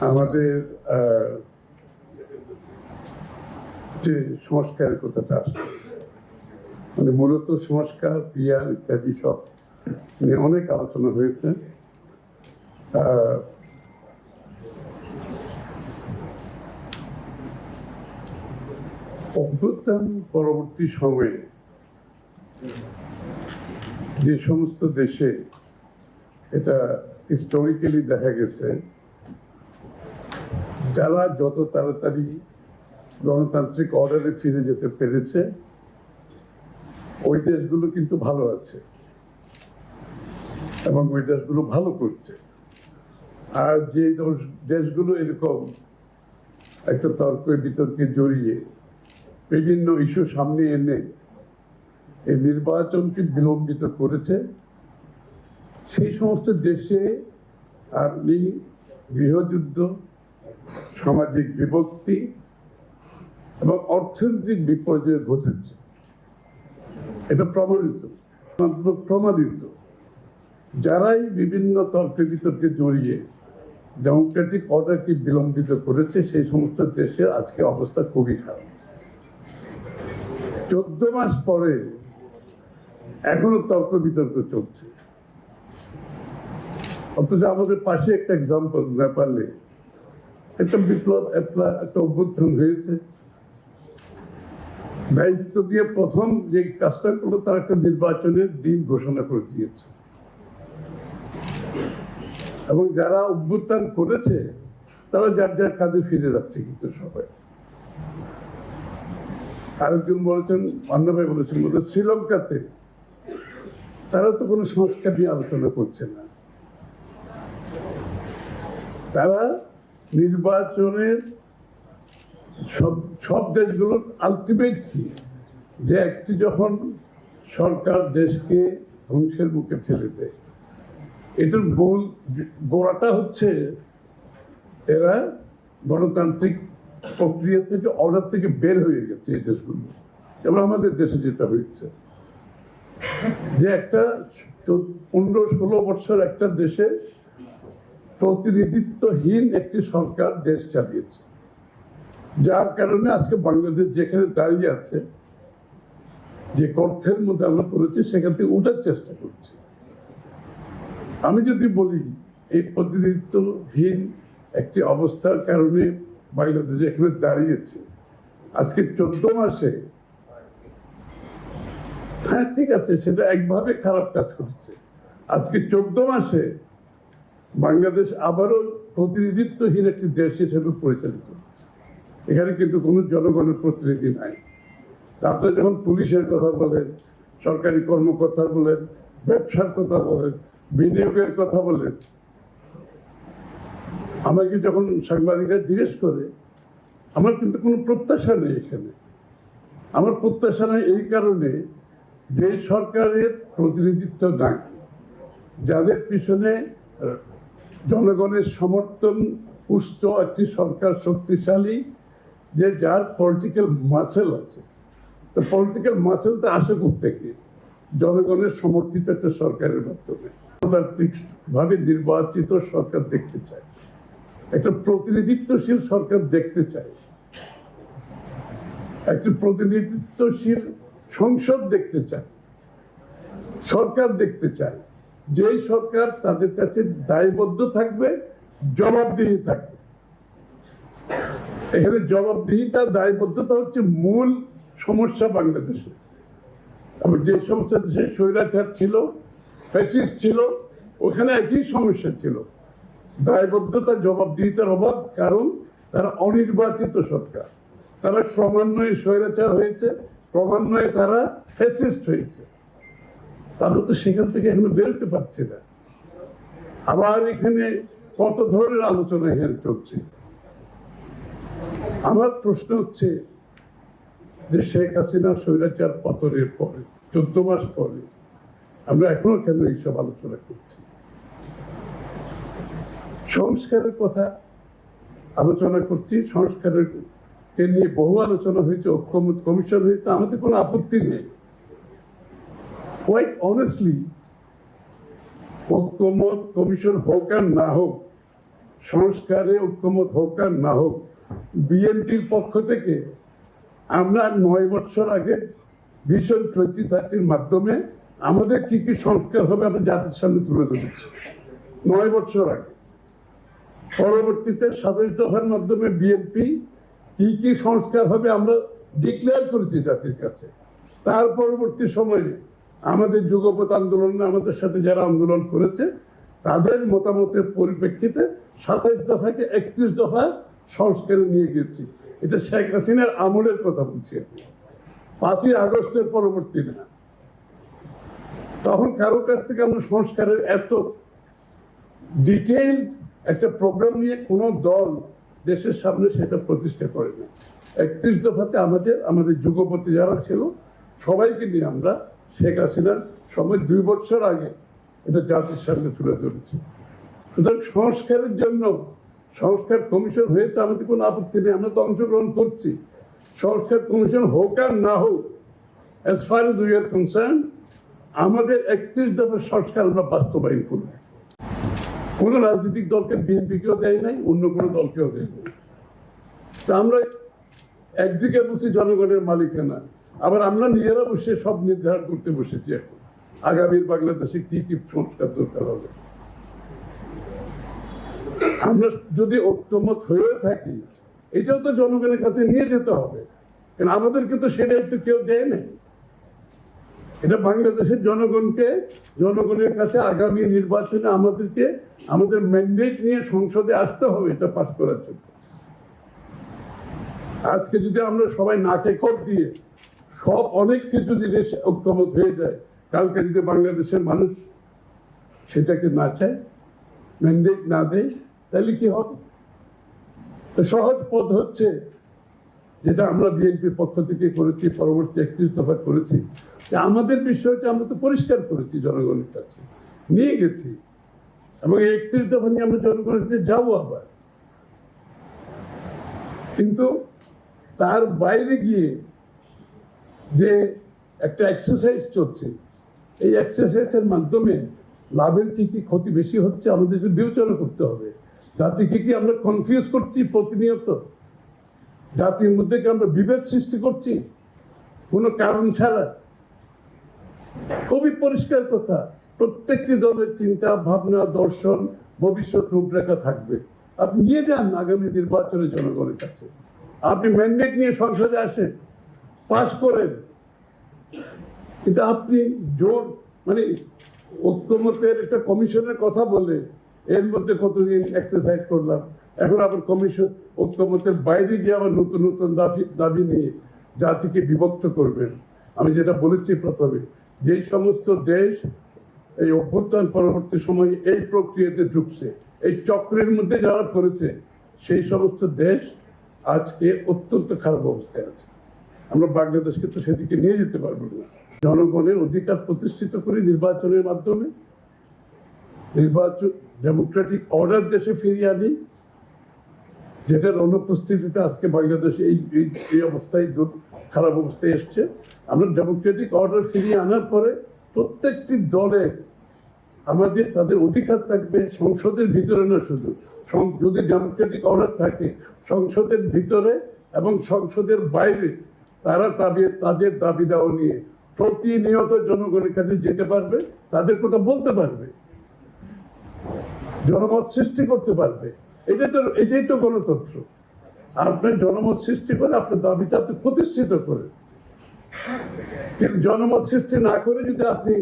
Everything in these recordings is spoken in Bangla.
আমাদের যে সংস্কারের কথাটা আসছে মানে মূলত সংস্কার ক্রিয়া ইত্যাদি সব নিয়ে অনেক আলোচনা হয়েছে। অভ্যুত্থান পরবর্তী সময়ে যে সমস্ত দেশে এটা হিস্টোরিক্যালি দেখা গেছে যারা যত তাড়াতাড়ি গণতান্ত্রিক অর্ডারে ফিরে যেতে পেরেছে, ওই দেশগুলো কিন্তু ভালো আছে এবং ওই দেশগুলো ভালো করছে। আর যে দেশগুলো এরকম একটা তর্ক বিতর্কে জড়িয়ে বিভিন্ন ইস্যু সামনে এনে এই নির্বাচনকে বিলম্বিত করেছে, সেই সমস্ত দেশে আপনি গৃহযুদ্ধ সামাজিক বিভক্তি এবং অর্থনৈতিক বিপর্যয় ঘটেছে। এটা প্রমাণিত প্রমাণিত। যারাই বিভিন্ন তর্ক বিতর্কে জড়িয়ে ডেমোক্রেটিক অর্ডারকে বিলম্বিত করেছে, সেই সমস্ত দেশের আজকে অবস্থা খুবই খারাপ। চোদ্দ মাস পরে এখনও তর্ক বিতর্ক চলছে। অথচ আমাদের পাশে একটা এক্সাম্পল নেপালে একটা বিপ্লব, একটা একটা অভ্যুত্থান হয়েছে। দায়িত্ব দিয়ে প্রথম যে কাজটা করল, তার একটা নির্বাচনের দিন ঘোষণা করে দিয়েছে। এবং যারা অভ্যুত্থান করেছে, তারা যার যার কাজে ফিরে যাচ্ছে কিন্তু সবাই। আরেকজন বলেছেন অন্নভাই বলেছেন বলে শ্রীলঙ্কাতে তারা তো কোনো সংস্কার নিয়ে আলোচনা করছে না। তারা নির্বাচনের সব সব দেশগুলোর আলটিমেট কি? যে একটি যখন সরকার দেশকে ধ্বংসের মুখে ঠেলে দেয়। এটার মূল গোড়াটা হচ্ছে এরা গণতান্ত্রিক প্রক্রিয়া থেকে, অর্ডার থেকে বের হয়ে গেছে এই দেশগুলো। এবং আমাদের দেশে যেটা হয়েছে। যে একটা পনেরো ষোলো বছর একটা দেশে প্রতিনিধিত্বহীন একটি সরকার দেশ চালিয়েছে। যার কারণে আজকে বাংলাদেশ যেখানে দাঁড়িয়ে আছে, যে গর্থের মধ্যে আমরা পড়েছি, সেখান থেকে উঠার চেষ্টা করছি। আমি যদি বলি, এই প্রতিনিধিত্বহীন একটি অবস্থার কারণে বাংলাদেশ এখানে দাঁড়িয়েছে, আজকে চোদ্দ মাসে। হ্যাঁ ঠিক আছে, সেটা একভাবে খারাপ কাজ করছে। আজকে চোদ্দ মাসে বাংলাদেশ আবারও প্রতিনিধিত্বহীন একটি দেশ হিসেবে পরিচালিত। এখানে কিন্তু কোনো জনগণের প্রতিনিধি নাই। আপনারা যখন পুলিশের কথা বলেন, সরকারি কর্মকর্তা বলেন, ব্যবসার কথা বলেন, বিনিয়োগের কথা বলেন, আমাকে যখন সাংবাদিকরা জিজ্ঞেস করে, আমার কিন্তু কোনো প্রত্যাশা নেই এখানে। আমার প্রত্যাশা নেই এই কারণে যে সরকারের প্রতিনিধিত্ব নাই, যাদের পিছনে জনগণের সমর্থন, পুষ্ট একটি সরকার শক্তিশালী, যে যার পলিটিক্যাল মাসেল আছে। তো পলিটিক্যাল মাসেলটা আসে থেকে জনগণের সমর্থিত একটা সরকারের মাধ্যমে। গণতান্ত্রিকভাবে নির্বাচিত সরকার দেখতে চায়। একটা প্রতিনিধিত্বশীল সরকার দেখতে চায়। একটি প্রতিনিধিত্বশীল সংসদ দেখতে চায়। সরকার দেখতে চায়। যেই সরকার তাদের কাছে দায়বদ্ধ থাকবে, জবাবদিহি থাকবে। এখানে জবাবদিহিতা, দায়বদ্ধতা হচ্ছে মূল সমস্যা বাংলাদেশে। এবং যে সমস্ত দেশে স্বৈরাচার ছিল, ফ্যাসিস্ট ছিল, ওখানে একই সমস্যা ছিল। দায়বদ্ধতা, জবাবদিহিতার অভাব, কারণ তারা অনির্বাচিত সরকার। তারা ক্রমান্বয়ে স্বৈরাচার হয়েছে, ক্রমান্বয়ে তারা ফ্যাসিস্ট হয়েছে। তারা তো সেখান থেকে এখনও বেরোতে পারছে না। আবার এখানে কত ধরনের আলোচনা এখানে চলছে? আমার প্রশ্ন হচ্ছে যে শেখ হাসিনা স্বৈরাচার পতনের পরে, চোদ্দ মাস পরে, আমরা এখনও কেন এইসব আলোচনা করছি? সংস্কারের কথা আলোচনা করছি, সংস্কারের কে নিয়ে বহু আলোচনা হয়েছে, ঐক্যমত কমিশন হয়েছে, আমাদের কোনো আপত্তি নেই। কোয়াইট অনেস্টলি ঐক্যমত কমিশন হোক আর না হোক, সংস্কারে ঐক্যমত হোক আর না হোক, বিএনপির পক্ষ থেকে আমরা নয় বছর আগে ভীষণ টোয়েন্টি থার্টির মাধ্যমে আমাদের কি কি সংস্কার হবে আমরা জাতির সামনে তুলে ধরেছি। নয় বছর আগে। পরবর্তীতে সাতাশ দফার মাধ্যমে বিএনপি কি কি সংস্কার হবে আমরা ডিক্লেয়ার করেছি জাতির কাছে। তার পরবর্তী সময়ে আমাদের যুগপথ আন্দোলনে আমাদের সাথে যারা আন্দোলন করেছে, তাদের মতামতের পরিপ্রেক্ষিতে সাতাইশ দফাকে একত্রিশ দফা সংস্কারে নিয়ে গেছি। এটা শেখ হাসিনার আমলের কথা বলছি পাঁচই আগস্টের পরবর্তী না তখন কারোর কাছ থেকে আমরা সংস্কারের এত ডিটেইল একটা প্রোগ্রাম নিয়ে কোনো দল দেশের সামনে সেটা প্রতিষ্ঠা করে না একত্রিশ দফাতে আমাদের আমাদের যুগপতি যারা ছিল, সবাইকে নিয়ে আমরা শেখ হাসিনার সময় দুই বছর আগে এটা জাতির সামনে তুলে ধরেছি। সুতরাং সংস্কারের জন্য সংস্কার কমিশন হয়েছে আমাদের কোনো আপত্তি নেই, আমরা তো অংশগ্রহণ করছি। সংস্কার কমিশন হোক আর না হোক as far as we are concerned আমাদের একত্রিশ দফার সংস্কার আমরা বাস্তবায়ন করব। কোনো রাজনৈতিক দলকে বিএনপিকেও দেয় নাই, অন্য কোনো দলকেও দেয় নাই। তা আমরা একদিকে বলছি জনগণের মালিকানা আবার আমরা নিজেরা বসে সব নির্ধারণ করতে বসেছি এখন। আগামীর বাংলাদেশে কি কি সংস্কার দরকার হবে? আমরা যদি ঐক্যমত হয়েও থাকি, এটাও তো জনগণের কাছে নিয়ে যেতে হবে। কারণ আমাদেরকে তো সেটা একটু কেউ দেয় নাই। এটা বাংলাদেশের জনগণকে, জনগণের কাছে আগামী নির্বাচনে আমাদেরকে, আমাদের ম্যান্ডেট নিয়ে সংসদে আসতে হবে, এটা পাশ করার জন্য। আজকে যদি আমরা সবাই নাকে খোপ দিয়ে সব অনেক কিছু জিনিস ঐক্যমত হয়ে যায়। কালকে যদি বাংলাদেশের মানুষ সেটাকে না চায় ম্যান্ডেট না দেয়, তাহলে কি হবে? সহজ পথ হচ্ছে যেটা আমরা বিএনপির পক্ষ থেকে করেছি, পরবর্তী একত্রিশ দফা করেছি। আমাদের বিষয়টা আমরা তো পরিষ্কার করেছি জনগণের কাছে, নিয়ে গেছি। এবং এই একত্রিশ দফা নিয়ে আমরা জনগণের কাছে যাব আবার। কিন্তু তার বাইরে গিয়ে যে একটা এক্সারসাইজ চলছে। এই এক্সারসাইজের মাধ্যমে লাভের থেকে ক্ষতি বেশি হচ্ছে আমাদের বিবেচনা করতে হবে। জাতিকে কি আমরা কনফিউজ করছি প্রতিনিয়ত? জাতির মধ্যে কি আমরা বিভেদ সৃষ্টি করছি? কোনো কারণ ছাড়া? খুবই পরিষ্কার কথা। প্রত্যেকটি দলের চিন্তা, ভাবনা, দর্শন, ভবিষ্যৎ রূপরেখা থাকবে। আপনি নিয়ে যান আগামী নির্বাচনে জনগণের কাছে। আপনি ম্যান্ডেট নিয়ে সংসদে আসেন। পাশ করেন। কিন্তু আপনি জোর মানে ঐক্যমতের একটা কমিশনের কথা বলে এর মধ্যে কতদিন এক্সারসাইজ করলাম। এখন আবার কমিশন ঐক্যমতের বাইরে গিয়ে আবার নতুন নতুন দাবি দাবি নিয়ে জাতিকে বিভক্ত করবেন। আমি যেটা বলেছি প্রথমে, যেই সমস্ত দেশ এই অভ্যুত্থান পরবর্তী সময়ে এই প্রক্রিয়াতে ঢুকছে, এই চক্রের মধ্যে যারা পড়েছে, সেই সমস্ত দেশ আজকে অত্যন্ত খারাপ অবস্থায় আছে। আমরা বাংলাদেশকে তো সেদিকে নিয়ে যেতে পারব না। জনগণের অধিকার প্রতিষ্ঠিত করে নির্বাচনের মাধ্যমে নির্বাচন ডেমোক্রেটিক অর্ডার দেশে ফিরিয়ে আনি, যেটার অনুপস্থিতিতে আজকে বাংলাদেশে এই, এই- অবস্থায় খারাপ অবস্থায় এসছে। আমরা ডেমোক্রেটিক অর্ডার ফিরিয়ে আনার পরে প্রত্যেকটি দলে আমাদের তাদের অধিকার থাকবে সংসদের ভিতরে না শুধু যদি ডেমোক্রেটিক অর্ডার থাকে, সংসদের ভিতরে এবং সংসদের বাইরে তারা তাদের দাবি দাওয়া নিয়ে প্রতিনিয়ত জনগণের কাছে যেতে পারবে, তাদের কথা বলতে পারবে, জনমত সৃষ্টি করতে পারবে। এটাই তো এটাই তো গণতন্ত্র। আপনার জনমত সৃষ্টি করে আপনার দাবিটা আপনি প্রতিষ্ঠিত করেন। কিন্তু জনমত সৃষ্টি না করে যদি আপনি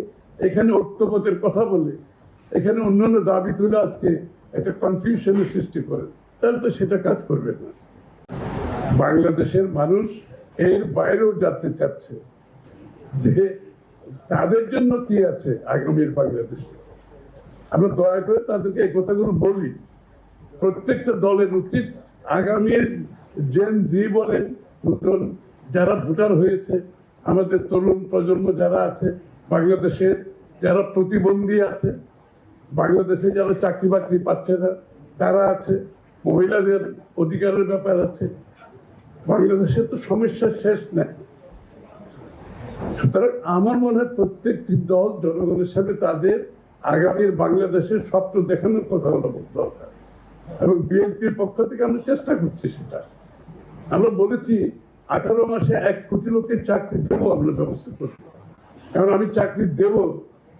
এখানে ঐক্যমতের কথা বলে, এখানে অন্যান্য দাবি তুলে আজকে একটা কনফিউশনের সৃষ্টি করেন, তাহলে তো সেটা কাজ করবে না। বাংলাদেশের মানুষ এর বাইরেও জানতে চাচ্ছে যে তাদের জন্য কি আছে আগামীর বাংলাদেশে। আমরা দয়া করে তাদেরকে এই কথাগুলো বলি। প্রত্যেকটা দলের উচিত আগামীর জেন জি বলেন নতুন যারা ভোটার হয়েছে, আমাদের তরুণ প্রজন্ম যারা আছে বাংলাদেশের যারা প্রতিবন্ধী আছে, বাংলাদেশে যারা চাকরি বাকরি পাচ্ছে না, তারা আছে, মহিলাদের অধিকারের ব্যাপার আছে বাংলাদেশে তো সমস্যা শেষ নাই। সুতরাং আমার মনে হয় প্রত্যেকটি দল জনগণের সামনে তাদের আগামীর বাংলাদেশের স্বপ্ন দেখানোর কথা হলো দরকার। এবং বিএনপির পক্ষ থেকে আমরা চেষ্টা করছি সেটা। আমরা বলেছি, আঠারো মাসে এক কোটি লোকের চাকরি দেবো আমরা ব্যবস্থা করব। কারণ আমি চাকরি দেবো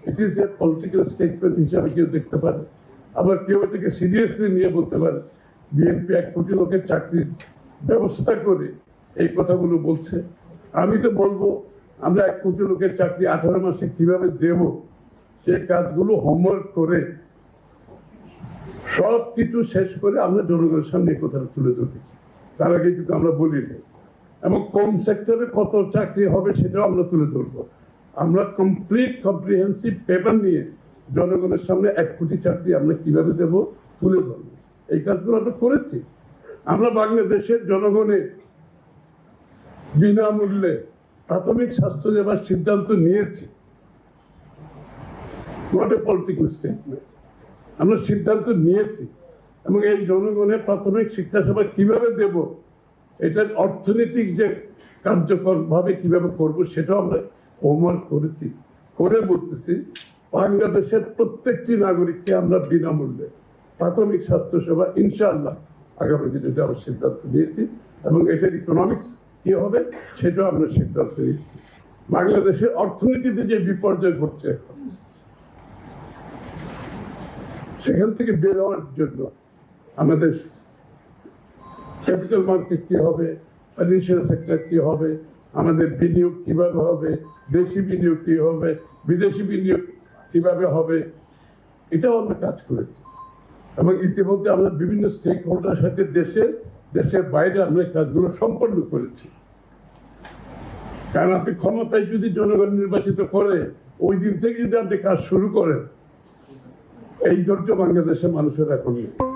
it is a political statement হিসাবে কেউ দেখতে পারে। আবার কেউ এটাকে সিরিয়াসলি নিয়ে বলতে পারে, বিএনপি এক কোটি লোকের চাকরির ব্যবস্থা করে এই কথাগুলো বলছে। আমি তো বলব, আমরা এক কোটি লোকের চাকরি আঠারো মাসে কীভাবে দেব? সেই কাজগুলো হোমওয়ার্ক করে সব কিছু শেষ করে আমরা জনগণের সামনে কথাটা তুলে ধরেছি। তার আগে কিন্তু আমরা বলি নাই। এবং কোন সেক্টরে কত চাকরি হবে সেটাও আমরা তুলে ধরবো। আমরা কমপ্লিট কম্প্রিহেন্সিভ পেপার নিয়ে জনগণের সামনে এক কোটি চাকরি আমরা কীভাবে দেব তুলে ধরবো। এই কাজগুলো আমরা করেছি। আমরা বাংলাদেশের জনগণের বিনামূল্যে প্রাথমিক স্বাস্থ্য সেবার সিদ্ধান্ত নিয়েছি। পলিটিক্যাল স্টেটমেন্ট আমরা সিদ্ধান্ত নিয়েছি এবং এই জনগণের প্রাথমিক শিক্ষা সেবা কীভাবে দেব, এটার অর্থনৈতিক যে কার্যকরভাবে কীভাবে করব সেটাও আমরা হোমওয়ার্ক করেছি, করে বলতেছি। বাংলাদেশের প্রত্যেকটি নাগরিককে আমরা বিনামূল্যে প্রাথমিক স্বাস্থ্য সেবা ইনশাআল্লাহ আগামী দিনে দেওয়ার সিদ্ধান্ত নিয়েছি এবং এটার ইকোনমিক্স কি হবে সেটাও আমরা সিদ্ধান্ত নিয়েছি বাংলাদেশের অর্থনীতিতে যে বিপর্যয় ঘটছে সেখান থেকে বের হওয়ার জন্য আমাদের ক্যাপিটাল মার্কেট কি হবে ফাইন্যান্সিয়াল সেক্টর কি হবে, আমাদের বিনিয়োগ কীভাবে হবে, দেশি বিনিয়োগ কি হবে, বিদেশি বিনিয়োগ কীভাবে হবে, এটাও আমরা কাজ করেছি। এবং ইতিমধ্যে আমরা বিভিন্ন স্টেক হোল্ডার সাথে দেশের দেশের বাইরে আমরা কাজগুলো সম্পন্ন করেছি। কারণ আপনি ক্ষমতায় যদি জনগণ নির্বাচিত করে, ওই দিন থেকে যদি আপনি কাজ শুরু করেন, এই ধৈর্য বাংলাদেশের মানুষের এখন নেই।